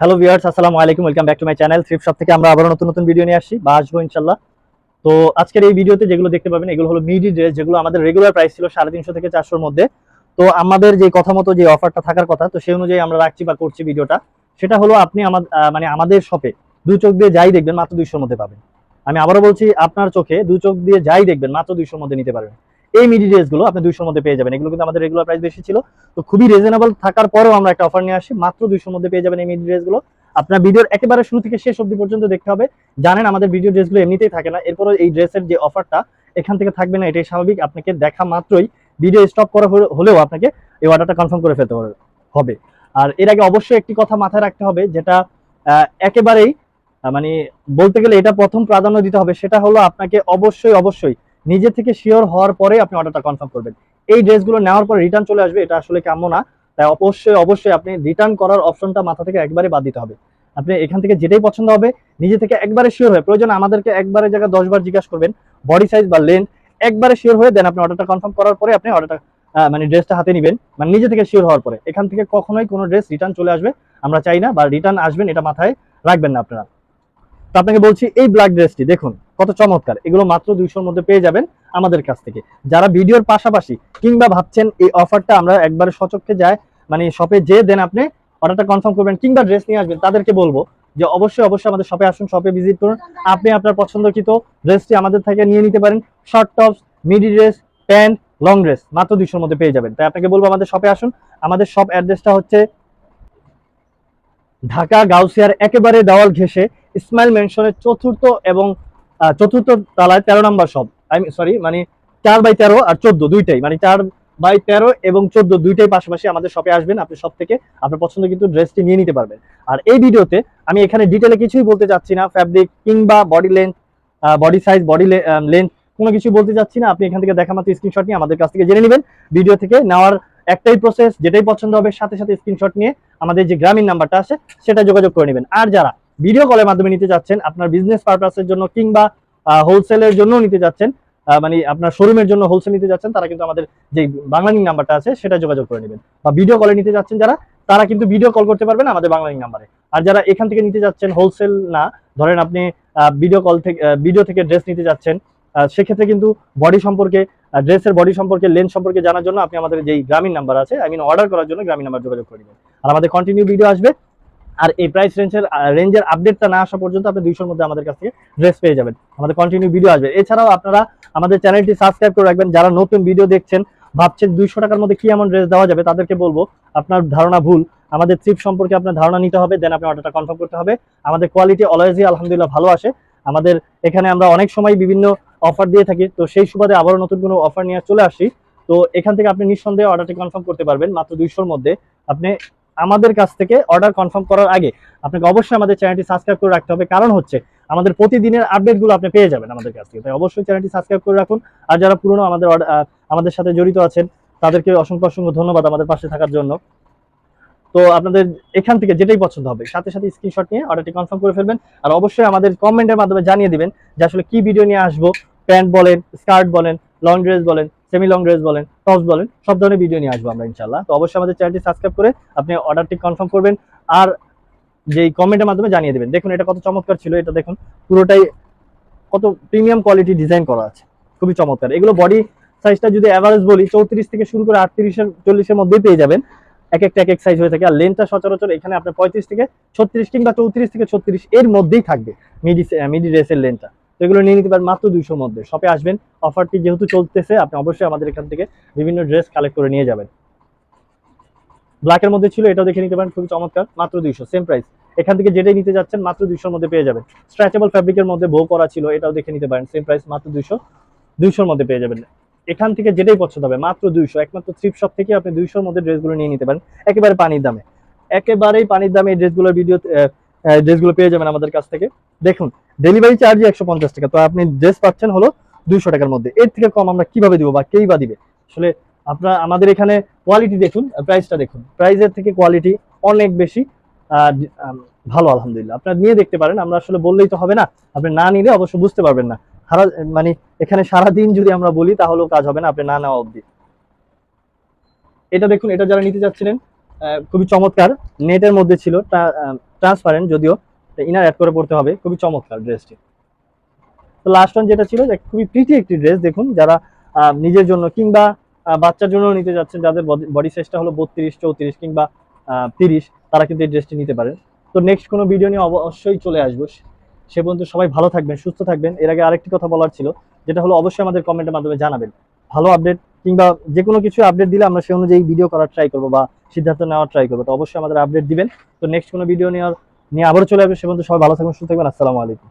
Hello viewers আসসালামু আলাইকুম welcome back to my channel thrift shop থেকে আমরা আবার নতুন নতুন ভিডিও নিয়ে আসছি, বা আসব ইনশাল্লাহ তো আজকের এই ভিডিওতে যেগুলো দেখতে পাবেন, এগুলো হলো মিডি ড্রেস যেগুলো আমাদের রেগুলার প্রাইস ছিল সাড়ে তিনশো থেকে চারশোর মধ্যে। তো আমাদের যে কথা মতো যে অফারটা থাকার কথা, তো সেই অনুযায়ী আমরা রাখছি বা করছি ভিডিওটা সেটা হলো আপনি আমাদের মানে আমাদের শপে দু চোখ দিয়ে যাই দেখবেন, মাত্র দুইশোর মধ্যে পাবেন। আমি আবারও বলছি, আপনার চোখে দু চোখ দিয়ে যাই দেখবেন, মাত্র দুইশোর মধ্যে নিতে পারবেন। এই মিডি ড্রেসগুলো আপনি দুইশোর মধ্যে পেয়ে যাবেন। এগুলো কিন্তু আমাদের রেগুলার প্রাইস বেশি ছিল। তো খুবই রিজনেবল থাকার পরেও আমরা একটা অফার নিয়ে আসি। মাত্র দুইশোর মধ্যে পেয়ে যাবেন এই মিডি ড্রেসগুলো আপনার ভিডিওর একেবারে শুরু থেকে শেষ অবধি পর্যন্ত দেখতে হবে। জানেন আমাদের ভিডিও ড্রেসগুলো এমনিতেই থাকে না। এরপরে এই ড্রেসের যে অফারটা এখান থেকে থাকবে না, এটাই স্বাভাবিক। আপনাকে দেখা মাত্রই ভিডিও স্টপ করা হলেও আপনাকে এই অর্ডারটা কনফার্ম করে ফেলতে হবে- আর এর আগে অবশ্যই একটি কথা মাথায় রাখতে হবে, যেটা একেবারেই মানে বলতে গেলে এটা প্রথম প্রাধান্য দিতে হবে। সেটা হলো আপনাকে অবশ্যই অবশ্যই নিজে থেকে শিওর হওয়ার পরে আপনি অর্ডারটা কনফার্ম করবেন। এই ড্রেসগুলো নেওয়ার পরে রিটার্ন চলে আসবে, এটা আসলে কেমন না? তাই অবশ্যই অবশ্যই আপনি রিটার্ন করার অপশনটা মাথা থেকে একবারে বাদ দিতে হবে। আপনি এখান থেকে যেটাই পছন্দ হবে, নিজে থেকে একবারে শিওর হয়ে, প্রয়োজন আমাদেরকে একবারে জায়গায় দশ বার জিজ্ঞাসা করবেন বডি সাইজ বা লেন্থ একবারে শিওর হয়ে দেন আপনি অর্ডারটা কনফার্ম করার পরে আপনি অর্ডারটা মানে ড্রেসটা হাতে নেবেন। মানে নিজে থেকে শিওর হওয়ার পরে। এখান থেকে কখনোই কোনো ড্রেস রিটার্ন চলে আসবে, আমরা চাই না, বা রিটার্ন আসবেন, এটা মাথায় রাখবেন না আপনারা। তো আপনাকে বলছি এই ব্ল্যাক ড্রেসটি দেখুন। কত চমৎকার। এগুলো মাত্র দুইশোর মধ্যে পেয়ে যাবেন আমাদের কাছ থেকে। যারা ভিডিওর পাশাপাশি কিংবা ভাবছেন এই অফারটা আমরা একবারে সচক্ষে যায় মানে শপে যে দেন আপনি, অর্ডারটা কনফার্ম করবেন কিংবা ড্রেস নিয়ে আসবেন, তাদেরকে বলব যে অবশ্যই অবশ্যই আমাদের শপে আসুন শপে ভিজিট করুন। আপনি আপনার পছন্দকৃত ড্রেসটি আমাদের থেকে নিয়ে নিতে পারেন। Short tops midi dress pant long dress মাত্র দুইশোর মধ্যে পেয়ে যাবেন। তাই আপনাকে বলব আমাদের শপে আসুন। আমাদের শপ অ্যাড্রেসটা হচ্ছে ঢাকা, গাউসিয়ার, একেবারে দেওয়াল ঘেঁষে ইসমাইল মেনশনের চতুর্থ এবং চতুর্থ তলায় তেরো নাম্বার শপ আই সরি মানে চার বাই তেরো আর চোদ্দ, দুইটাই। মানে চার বাই তেরো এবং চোদ্দ, দুইটাই পাশাপাশি আমাদের শপে আসবেন। আপনি সব থেকে আপনার পছন্দ কিন্তু ড্রেসটি নিয়ে নিতে পারবেন। আর এই ভিডিওতে আমি এখানে ডিটেলে কিছুই বলতে চাচ্ছি না। ফ্যাব্রিক কিংবা body length body size body length কোনো কিছু বলতে চাচ্ছি না। আপনি এখান থেকে দেখা মাত্র স্ক্রিনশট নিয়ে আমাদের কাছ থেকে জেনে নেবেন। ভিডিও থেকে নেওয়ার একটাই প্রসেস যেটাই পছন্দ হবে, সাথে সাথে স্ক্রিনশট নিয়ে আমাদের যে গ্রামীণ নাম্বারটা আছে, সেটা যোগাযোগ করে নেবেন। আর যারা ভিডিও কলের মাধ্যমে নিতে যাচ্ছেন, আপনার বিজনেস পারপাসের জন্য কিংবা হোলসেলের জন্য নিতে যাচ্ছেন মানে আপনার শোরুমের জন্য হোলসেল নিতে যাচ্ছেন, তারা কিন্তু আমাদের যে বাংলালিং নাম্বারটা আছে, সেটা যোগাযোগ করে নেবেন। বা ভিডিও কলে নিতে যাচ্ছেন যারা, তারা কিন্তু ভিডিও কল করতে পারবেন আমাদের বাংলালিং নাম্বারে আর যারা এখান থেকে নিতে যাচ্ছেন হোলসেল না, ধরেন আপনি ভিডিও কল থেকে ভিডিও থেকে ড্রেস নিতে যাচ্ছেন সেক্ষেত্রে কিন্তু বডি সম্পর্কে ড্রেসের বডি সম্পর্কে লেন্থ সম্পর্কে জানার জন্য আপনি আমাদের যেই গ্রামীণ নাম্বার আছে আই মিন অর্ডার করার জন্য গ্রামীণ নাম্বার যোগাযোগ করে নেবেন। আর আমাদের কন্টিনিউ ভিডিও আসবে আর এই প্রাইস রেঞ্জের রেঞ্জের আপডেটটা না আসা পর্যন্ত আপনি দুইশোর মধ্যে আমাদের কাছ থেকে ড্রেস পেয়ে যাবেন। আমাদের কন্টিনিউ ভিডিও আসবে। এছাড়াও আপনারা আমাদের চ্যানেলটি সাবস্ক্রাইব করে রাখবেন। যারা নতুন ভিডিও দেখছেন, ভাবছেন দুইশো টাকার মধ্যে কি এমন ড্রেস দেওয়া যাবে, তাদেরকে বলব, আপনার ধারণা ভুল। আমাদের ট্রিপ সম্পর্কে আপনার ধারণা নিতে হবে দেন আপনি অর্ডারটা কনফার্ম করতে হবে। আমাদের কোয়ালিটি অলওয়েজই আলহামদুলিল্লাহ ভালো আসে। আমাদের এখানে আমরা অনেক সময় বিভিন্ন অফার দিয়ে থাকি, তো সেই সুবাদে আবারও নতুন কোনো অফার নিয়ে চলে আসি। তো এখান থেকে আপনি নিঃসন্দেহে অর্ডারটি কনফার্ম করতে পারবেন, মাত্র দুইশোর মধ্যে। আপনি আমাদের কাছ থেকে অর্ডার কনফার্ম করার আগে আপনাকে অবশ্যই আমাদের চ্যানেলটি সাবস্ক্রাইব করে রাখতে হবে। কারণ হচ্ছে, আমাদের প্রতিদিনের আপডেটগুলো আপনি পেয়ে যাবেন আমাদের কাছ থেকে। তাই অবশ্যই চ্যানেলটি সাবস্ক্রাইব করে রাখুন। আর যারা পুরনো আমাদের আমাদের সাথে জড়িত আছেন, তাদেরকে অসংখ্য অসংখ্য ধন্যবাদ আমাদের পাশে থাকার জন্য। তো আপনাদের এখান থেকে যেটাই পছন্দ হবে, সাথে সাথে স্ক্রিনশট নিয়ে অর্ডারটি কনফার্ম করে ফেলবেন। আর অবশ্যই আমাদের কমেন্টের মাধ্যমে জানিয়ে দিবেন যে আসলে কি ভিডিও নিয়ে আসব। প্যান্ট বলেন স্কার্ট বলেন লং ড্রেস বলেন সেমি লং ড্রেস বলেন টপস বলেন, সব ধরনের ভিডিও নিয়ে আসব আমরা ইনশাল্লাহ তো অবশ্যই আমাদের চ্যানেলটি সাবস্ক্রাইব করে আপনি অর্ডারটি কনফার্ম করবেন আর যেই কমেন্টের মাধ্যমে জানিয়ে দেবেন। দেখুন, এটা কত চমৎকার ছিল, এটা দেখুন, পুরোটাই কত প্রিমিয়াম কোয়ালিটি ডিজাইন করা আছে, খুবই চমৎকার। এগুলো বডি সাইজটা যদি অ্যাভারেজ বলি, চৌত্রিশ থেকে শুরু করে আটত্রিশের চল্লিশের মধ্যেই পেয়ে যাবেন। এক একটা, এক এক সাইজ হয়ে থাকে, আর লেন্থটা সচরাচর এখানে আপনার পঁয়ত্রিশ থেকে ছত্রিশ কিংবা চৌত্রিশ থেকে ছত্রিশ এর মধ্যেই থাকবে মিডি মিডি ড্রেসের লেনটা তো এগুলো নিয়ে নিতে পারেন মাত্র দুইশোর মধ্যে। শপে আসবেন অফারটি যেহেতু চলতেছে, আপনি অবশ্যই আমাদের এখান থেকে বিভিন্ন ড্রেস কালেক্ট করে নিয়ে যাবেন। ব্ল্যাকের মধ্যে ছিল, এটাও দেখে নিতে পারেন, খুবই চমৎকার, মাত্র দুইশো সেম প্রাইস এখান থেকে যেটাই নিতে যাচ্ছেন, মাত্র দুইশোর মধ্যে পেয়ে যাবেন। স্ট্রেচেবল ফ্যাব্রিকের মধ্যে বউ করা ছিল, এটাও দেখে নিতে পারেন সেম প্রাইস মাত্র দুইশো, দুইশোর মধ্যে পেয়ে যাবেন। এখান থেকে যেটাই পছন্দ হবে, মাত্র দুইশো, একমাত্র থ্রিপ শপ থেকে আপনি দুইশোর মধ্যে ড্রেসগুলো নিয়ে নিতে পারেন, একেবারে পানির দামে। একেবারেই পানির দামে এই ড্রেসগুলোর ভিডিও ড্রেসগুলো পেয়ে যাবেন আমাদের কাছ থেকে। দেখুন ডেলিভারি চার্জই একশো পঞ্চাশ টাকা। তো আপনি ড্রেস পাচ্ছেন হলো দুইশো টাকার মধ্যে। এর থেকে কম আমরা কীভাবে দিব বা কেই বা দিবে? আসলে আপনার, আমাদের এখানে কোয়ালিটি দেখুন প্রাইসটা দেখুন। প্রাইসের থেকে কোয়ালিটি অনেক বেশি ভালো, আলহামদুলিল্লাহ। আপনারা নিয়ে দেখতে পারেন, আমরা আসলে বললেই তো হবে না। আপনি না নিলে অবশ্য বুঝতে পারবেন না। সারা মানে এখানে সারা দিন যদি আমরা বলি, তাহলেও কাজ হবে না, আপনি না নেওয়া অবধি। এটা দেখুন, এটা যারা নিতে চাচ্ছিলেন খুবই চমৎকার। নেটের মধ্যে ছিল ট্রান্সপারেন্ট যদিও ইনার অ্যাড করে পড়তে হবে। খুবই চমৎকার ড্রেসটি তো লাস্ট ওয়ান যেটা ছিল যে খুবই প্রিটি একটি ড্রেস দেখুন, যারা নিজের জন্য কিংবা বাচ্চার জন্য নিতে যাচ্ছেন, যাদের বডি সাইজটা হলো বত্রিশ, চৌত্রিশ কিংবা তিরিশ, তারা কিন্তু এই ড্রেসটি নিতে পারেন। তো নেক্সট কোনো ভিডিও নিয়ে অবশ্যই চলে আসব। সে পর্যন্ত সবাই ভালো থাকবেন, সুস্থ থাকবেন। এর আগে আরেকটি কথা বলার ছিল, যেটা হলো অবশ্যই আমাদের কমেন্টের মাধ্যমে জানাবেন। ভালো আপডেট কিংবা যে কোনো কিছু আপডেট দিলে আমরা সেই অনুযায়ী ভিডিও করার ট্রাই করব বা সিদ্ধান্ত নেওয়ার ট্রাই করব। তো অবশ্যই আমাদের আপডেট দিবেন। তো নেক্সট কোনো ভিডিও নেওয়ার নিয়ে আবারও চলে আসবে। সে পর্যন্ত সবাই ভালো থাকবেন সুস্থ থাকবেন। আসসালামু আলাইকুম।